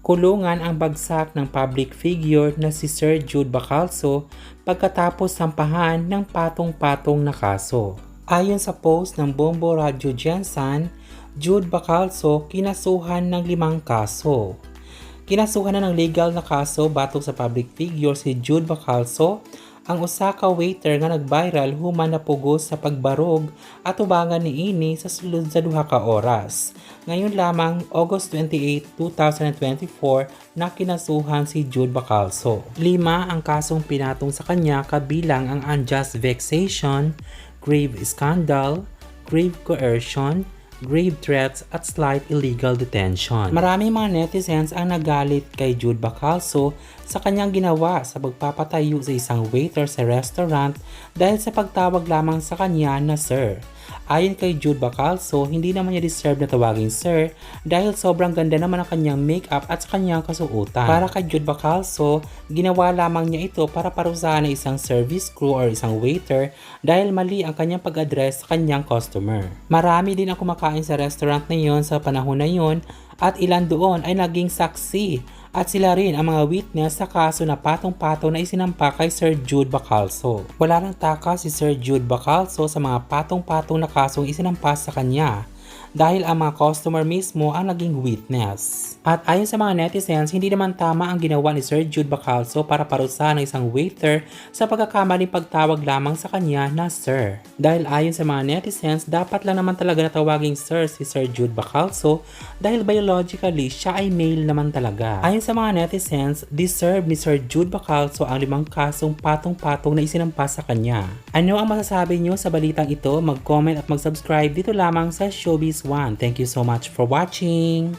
kulungan ang bagsak ng public figure na si Sir Jude Bacalso pagkatapos sampahan ng patong-patong na kaso. Ayon sa post ng Bombo Radio Jensen, Jude Bacalso kinasuhan ng limang kaso. Kinasuhan na ng legal na kaso batong sa public figure si Jude Bacalso, ang usa ka waiter nga nag-viral human na pugos sa pagbarog at ubangan ni ini sa sulod sa duha ka oras. Ngayon lamang, August 28, 2024, na kinasuhan si Jude Bacalso. Lima ang kasong pinatong sa kanya kabilang ang unjust vexation, grave scandal, grave coercion, grave threats at slight illegal detention. Marami mga netizens ang nagalit kay Jude Bacalso sa kanyang ginawa sa pagpapatayo sa isang waiter sa restaurant dahil sa pagtawag lamang sa kanya na sir. Ayon kay Jude Bacalso, hindi naman niya deserve na tawagin sir dahil sobrang ganda naman ang kanyang makeup at sa kanyang kasuotan. Para kay Jude Bacalso, ginawa lamang niya ito para parusahan ng isang service crew or isang waiter dahil mali ang kanyang pag-address sa kanyang customer. Marami din ang kumakain sa restaurant na yon sa panahon na yon at ilan doon ay naging saksi at sila rin ang mga witness sa kaso na patong-patong na isinampa kay Sir Jude Bacalso. Wala nang taka si Sir Jude Bacalso sa mga patong-patong na kasong isinampa sa kanya dahil ang mga customer mismo ang naging witness. At ayon sa mga netizens, hindi naman tama ang ginawa ni Sir Jude Bacalso para parusahan ng isang waiter sa pagkakamaling pagtawag lamang sa kanya na Sir. Dahil ayon sa mga netizens, dapat lang naman talaga natawaging Sir si Sir Jude Bacalso dahil biologically siya ay male naman talaga. Ayon sa mga netizens, deserve ni Sir Jude Bacalso ang limang kasong patong-patong na isinampa sa kanya. Ano ang masasabi nyo sa balitang ito? Mag-comment at mag-subscribe dito lamang sa Showbiz One. Thank you so much for watching!